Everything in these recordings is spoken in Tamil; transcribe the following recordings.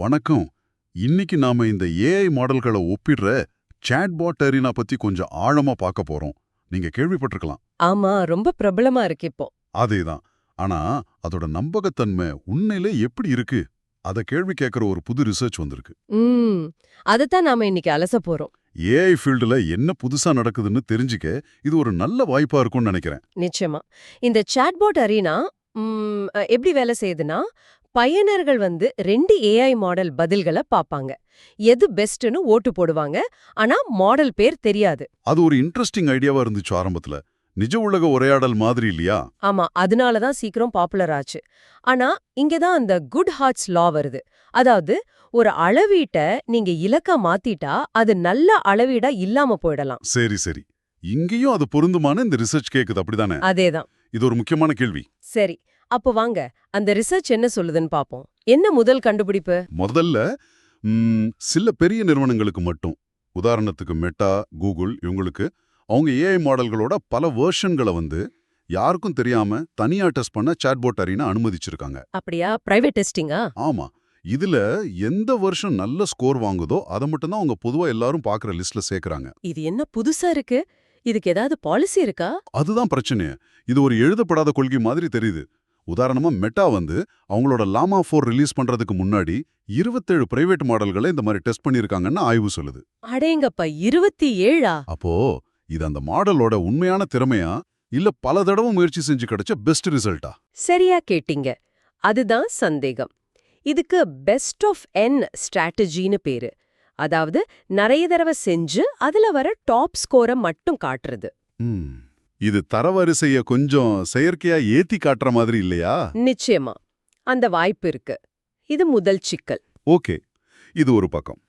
வணக்கம். இன்னைக்கு நாம இந்த ஏஐ மாடல்களை ஒப்பிடுற சாட்பாட் அரினா பத்தி கொஞ்சம் ஆழமா பார்க்க போறோம். நீங்க கேள்விப்பட்டிருக்கலாம். ஆமா ரொம்ப பிரபலமா இருக்கு இப்போ. அதேதான். ஆனா அதோட நம்பகத்தன்மை உண்மையிலே எப்படி இருக்கு? அத கேள்வி கேட்கிற ஒரு புது ரிசர்ச் வந்திருக்கு. அதத்தான் நாம இன்னைக்கு அலச போறோம். ஏஐ ஃபீல்டுல என்ன புதுசா நடக்குதுன்னு தெரிஞ்சுக்க இது ஒரு நல்ல வாய்ப்பா இருக்கும்னு நினைக்கிறேன். நிச்சயமா. இந்த சாட்பாட் அரீனா எப்படி வேலை செய்யுதுன்னா பயனர்கள் வந்து ரெண்டு ஏஐ மாடல் பதில்களை பாப்பாங்க. எது பெஸ்ட்னு ஓட்டு போடுவாங்க. ஆனா மாடல் பேர் தெரியாது. அது ஒரு இன்ட்ரெஸ்டிங் ஐடியாவா இருந்துச்சு ஆரம்பத்துல. நிஜ உலக உரையாடல் மாதிரி இல்லையா? ஆமா அதனால தான் சீக்கிரம் பாப்புலர் ஆச்சு. ஆனா இங்க தான் அந்த குட் ஹார்ட்ஸ் லா வருது. அதாவது ஒரு அளவீட்டை நீங்க இலக்கா மாத்திட்டா அது நல்ல அளவீடா இல்லாம போயிடலாம். சரி சரி. இங்கேயும் அது பொருந்துமான்னு இந்த ரிசர்ச் கேக்குது அப்படிதானே? அதேதான். இது ஒரு முக்கியமான கேள்வி. சரி. அப்போ வாங்க அந்த ரிசர்ச் என்ன சொல்லுதுன்னு பாப்போம். என்ன முதல் கண்டுபிடிப்பு? முதல்ல சில பெரிய நிறுவனங்களுக்கு மட்டும். உதாரணத்துக்கு மெட்டா கூகுள் இவங்களுக்கு அவங்க ஏஐ மாடல்களோட பல வெர்ஷன்களை வந்து யாருக்கும் தெரியாம தனியா டெஸ்ட் பண்ண சாட்போட் அரீனா அனுமதிச்சிருக்காங்க. அப்படியா? பிரைவேட் டெஸ்டிங்கா ஆமா. இதுல எந்த வருஷம் நல்ல ஸ்கோர் வாங்குதோ அதை மட்டும்தான் அவங்க பொதுவா எல்லாரும் பாக்குற லிஸ்ட்ல சேர்க்கறாங்க. இது என்ன புதுசா இருக்கு? இதுக்கு ஏதாவது பாலிசி இருக்கா? அதுதான் பிரச்சனை இது ஒரு எழுதப்படாத கொள்கை மாதிரி தெரியுது. உதாரணமா மெட்டா வந்து அவங்களோட லாமா ஃபோர் ரிலீஸ் பண்றதுக்கு முன்னாடி இருபத்தேழு பிரைவேட் மாடல்களை இந்த மாதிரி டெஸ்ட் பண்ணியிருக்காங்கன்னு ஆய்வு சொல்லுது. அடேங்கப்பா இருபத்தி ஏழா அப்போ இது அந்த மாடலோட உண்மையான திறமையா இல்ல பல தடவை முயற்சி செஞ்சு கிடைச்ச பெஸ்ட் ரிசல்ட்டா சரியா கேட்டீங்க. அதுதான் சந்தேகம். இதுக்கு பெஸ்ட் ஆஃப் என் ஸ்ட்ராட்டஜின்னு பேரு. அதாவது நிறைய தடவை செஞ்சு அதுல வர டாப் ஸ்கோரை மட்டும் காட்டுறது. இது தரவரிசைய கொஞ்சம் செயற்கையா ஏத்தி காட்டுற மாதிரி இல்லையா? நிச்சயமா. அந்த வாய்ப்பு இருக்கு. இது முதல் சிக்கல். ஓகே. இது ஒரு பக்கம்.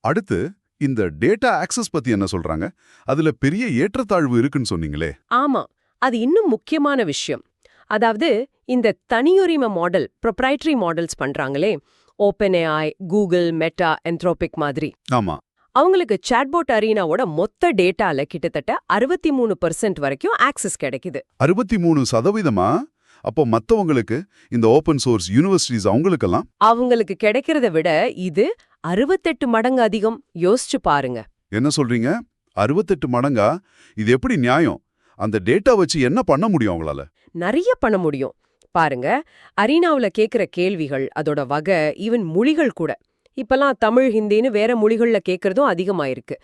அடுத்து இந்த டேட்டா ஆக்சஸ் பத்தி என்ன சொல்றாங்க? அதுல பெரிய ஏற்றத்தாழ்வு இருக்குன்னு சொன்னீங்களே. ஆமா. அது இன்னும் முக்கியமான விஷயம். அதாவது இந்த தனியுரிம மாடல் ப்ரொப்ரைட்டரி மாடல்ஸ் பண்றாங்களே. ஓப்பன்ஏஐ கூகுள் மெட்டா என்த்ரோபிக் மாதிரி. ஆமா. அவங்களுக்கு சாட்போட் அரீனாவோட மொத்த டேட்டால கிட்டத்தட்ட அறுபத்தி மூணு வரைக்கும் ஆக்சஸ் கிடைக்குது. அறுபத்தி மூணு சதவீதமா? அப்போ மத்தவங்களுக்கு இந்த ஓபன் சோர்ஸ் யூனிவர்சிட்டிஸ் அவங்களுக்கெல்லாம்? அவங்களுக்கு கிடைக்கிறத விட இது அறுபத்தெட்டு மடங்கு அதிகம். யோசிச்சு பாருங்க. என்ன சொல்றீங்க? அறுபத்தெட்டு மடங்கா? இது எப்படி நியாயம்? அந்த டேட்டா வச்சு என்ன பண்ண முடியும் அவங்களால? நிறைய பண்ண முடியும். பாருங்க அரீனாவுல கேக்குற கேள்விகள் அதோட வகை ஈவன் மொழிகள் கூட. இப்பலாம் தமிழ் ஹிந்தின்னு வேற மொழிகள்ல கேக்குறதும் அதிகமாயிருக்கு.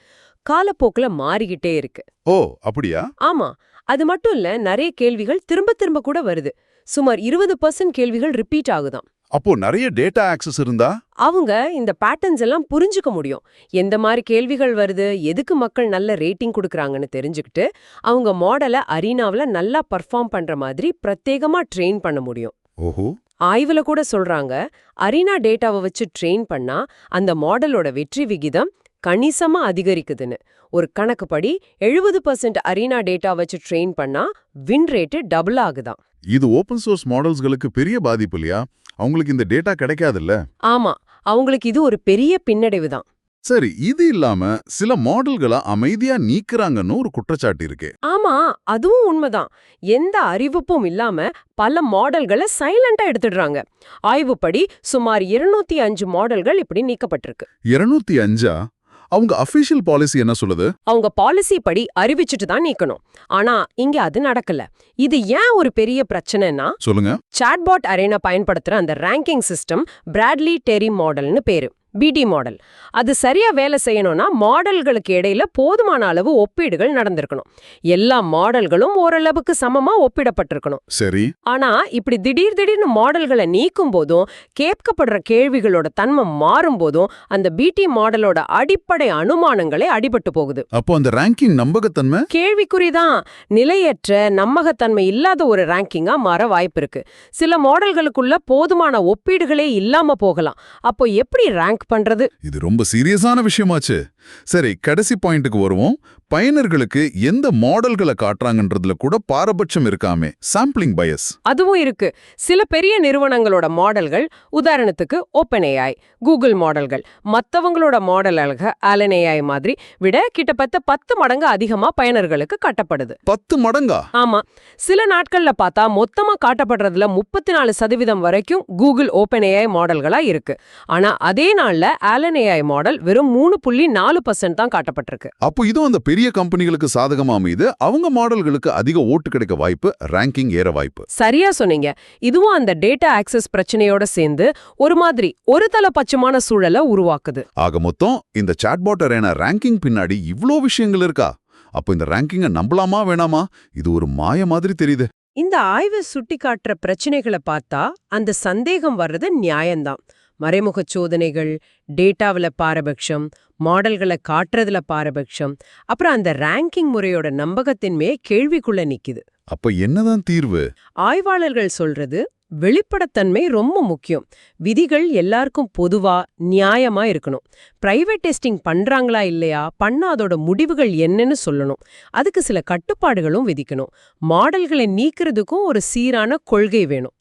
காலப்போக்குல மாறிக்கிட்டே இருக்கு. ஓ அப்படியா? ஆமா. அது மட்டும் இல்ல நிறைய கேள்விகள் திரும்ப திரும்ப கூட வருது. சுமார் இருபது பர்சன்ட் கேள்விகள் ரிப்பீட் ஆகுதாம். அப்போ நிறைய டேட்டா ஆக்சஸ் இருந்தா? அவங்க இந்த பேட்டர்ன்ஸ் எல்லாம் புரிஞ்சுக்க முடியும். எந்த மாதிரி கேள்விகள் வருது எதுக்கு மக்கள் நல்ல ரேட்டிங் கொடுக்கறாங்கன்னு தெரிஞ்சுக்கிட்டு அவங்க மாடலை அரீனாவுல நல்லா பர்ஃபார்ம் பண்ற மாதிரி பிரத்யேகமா ட்ரெயின் பண்ண முடியும். ஓஹோ. ஆய்வுல கூட சொல்றாங்க அரீனா டேட்டாவை வச்சு ட்ரெயின் பண்ணா அந்த மாடலோட வெற்றி விகிதம் கணிசமா அதிகரிக்குதுன்னு. ஒரு கணக்குப்படி எழுபது பர்சன்ட் அரீனா டேட்டா வச்சு ட்ரெயின் பண்ணா வின் ரேட்டு டபுள் ஆகுதாம் இது ஓபன் சோர்ஸ் மாடல்ஸ்களுக்கு பெரிய பாதிப்பு இல்லையா? அவங்களுக்கு இந்த டேட்டா கிடைக்காதுல்ல? ஆமா அவங்களுக்கு இது ஒரு பெரிய பின்னடைவு தான் சரி இது இல்லாம சில மாடல்களை அமைதியா நீக்குறாங்கன்னு ஒரு குற்றச்சாட்டு இருக்கே. ஆமா அதுவும் உண்மைதான். எந்த அறிவிப்பும் இல்லாம பல மாடல்களை சைலண்டா எடுத்துடுறாங்க. ஆய்வுப்படி சுமார் இருநூத்தி அஞ்சு மாடல்கள் இப்படி நீக்கப்பட்டிருக்கு. இருநூத்தி அஞ்சா? அவங்க அபிஷியல் பாலிசி என்ன சொல்லுது? அவங்க பாலிசி படி அறிவிச்சுட்டு தான் நீக்கணும். ஆனா இங்க அது நடக்கல. இது ஏன் ஒரு பெரிய பிரச்சனைனா சொல்லுங்க. சாட்பாட் அரேனா பயன்படுத்துற அந்த ரேங்கிங் சிஸ்டம் பிராட்லி டெரி மாடல்னு பேரு. பிடி மாடல். அது சரியா வேலை செய்யணும்னா மாடல்களுக்கு இடையில போதுமான அளவு ஒப்பீடுகள் நடந்திருக்கணும். எல்லா மாடல்களும் ஓரளவுக்கு சமமா ஒப்பிடப்பட்டிருக்கணும். சரி. ஆனா இப்படி திடீர் திடீர்னு மாடல்களை நீக்கும் போதும் கேட்கப்படுற கேள்விகளோட தன்மை மாறும் போதும் அந்த பிடி மாடலோட அடிப்படை அனுமானங்களே அடிபட்டு போகுது. அப்போ அந்த ரேங்கிங் நம்பகத்தன்மை? கேள்விக்குறிதான் நிலையற்ற நம்பகத்தன்மை இல்லாத ஒரு ரேங்கிங்கா மாற வாய்ப்பு இருக்கு. சில மாடல்களுக்குள்ள போதுமான ஒப்பீடுகளே இல்லாம போகலாம். அப்போ எப்படி ரேங்க் ரேங்க் பண்றது? இது ரொம்ப சீரியஸான விஷயமாச்சு. சரி கடைசி பாயிண்ட்டுக்கு வருவோம். பயனர்களுக்கு எந்த மாடல்களை காட்டுறாங்கன்றதுல கூட பாரபட்சம் இருக்காமே. சாம்பிளிங் பயஸ் அதுவும் இருக்கு. சில பெரிய நிறுவனங்களோட மாடல்கள் உதாரணத்துக்கு ஓப்பன் ஏஐ கூகுள் மாடல்கள் மத்தவங்களோட மாடல் அழக ஆலன் ஏஐ மாதிரி விட கிட்டத்தட்ட பத்து மடங்கு அதிகமா பயனர்களுக்கு காட்டப்படுது. பத்து மடங்கா? ஆமா. சில நாட்கள்ல பார்த்தா மொத்தமா காட்டப்படுறதுல முப்பத்தி நாலு சதவீதம் வரைக்கும் கூகுள் ஓப்பன் ஏஐ மாடல்களா இருக்கு. ஆனா அதே நாள்ல ஆலன் ஏஐ மாடல் வெறும் மூணு புள்ளி நாலு பர்சன்ட் தான் காட்டப்பட்டிருக்கு. அப்போ இதுவும் அந்த பெரிய கம்பெனிகளுக்கு சாதகமா அமையுது. அவங்க மாடல்களுக்கு அதிக ஓட்டு கிடைக்க வாய்ப்பு ரேங்கிங் ஏற வாய்ப்பு. சரியா சொன்னீங்க. இதுவும் அந்த டேட்டா ஆக்சஸ் பிரச்சனையோட சேர்ந்து ஒரு மாதிரி ஒரு தலபட்சமான சூழலை உருவாக்குது. ஆக மொத்தம் இந்த சாட்பாட் அரேனா ரேங்கிங் பின்னாடி இவ்ளோ விஷயங்கள் இருக்கா? அப்போ இந்த ரேங்கிங்கை நம்பலாமா வேணாமா? இது ஒரு மாய மாதிரி தெரியுது. இந்த ஆய்வு சுட்டி காட்டுற பிரச்சனைகளை பார்த்தா அந்த சந்தேகம் வர்றது நியாயம்தான். மறைமுகச் சோதனைகள் டேட்டாவுல பாரபட்சம் மாடல்களை காட்டுறதுல பாரபட்சம் அப்புறம் அந்த ரேங்கிங் முறையோட நம்பகத்தின்மையே கேள்விக்குள்ள நிக்குது. அப்ப என்னதான் தீர்வு? ஆய்வாளர்கள் சொல்றது வெளிப்படத்தன்மை ரொம்ப முக்கியம். விதிகள் எல்லாருக்கும் பொதுவா நியாயமா இருக்கணும். பிரைவேட் டெஸ்டிங் பண்றாங்களா இல்லையா? பண்ணா அதோட முடிவுகள் என்னன்னு சொல்லணும். அதுக்கு சில கட்டுப்பாடுகளும் விதிக்கணும். மாடல்களை நீக்கிறதுக்கும் ஒரு சீரான கொள்கை வேணும்.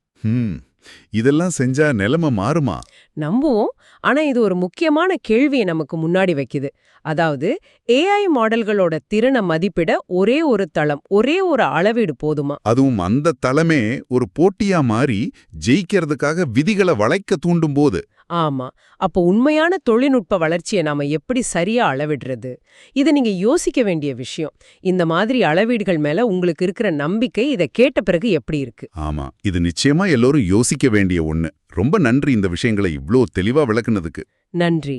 இதெல்லாம் செஞ்சா நிலைமை மாறுமா? நம்புவோம். ஆனா இது ஒரு முக்கியமான கேள்வியை நமக்கு முன்னாடி வைக்குது. அதாவது ஏஐ மாடல்களோட திறனை மதிப்பிட ஒரே ஒரு தளம் ஒரே ஒரு அளவீடு போதுமா? அதுவும் அந்த தலைமே ஒரு போட்டியா மாறி ஜெயிக்கிறதுக்காக விதிகளை வளைக்க தூண்டும் போது. ஆமா. அப்போ உண்மையான தொழில்நுட்ப வளர்ச்சியை நாம எப்படி சரியா அளவிடுறது? இதை நீங்க யோசிக்க வேண்டிய விஷயம். இந்த மாதிரி அளவீடுகள் மேல உங்களுக்கு இருக்கிற நம்பிக்கை இதை கேட்ட பிறகு எப்படி இருக்கு? ஆமா. இது நிச்சயமா எல்லோரும் யோசிக்க வேண்டிய ஒண்ணு. ரொம்ப நன்றி இந்த விஷயங்களை இவ்ளோ தெளிவா விளக்குனதுக்கு. நன்றி.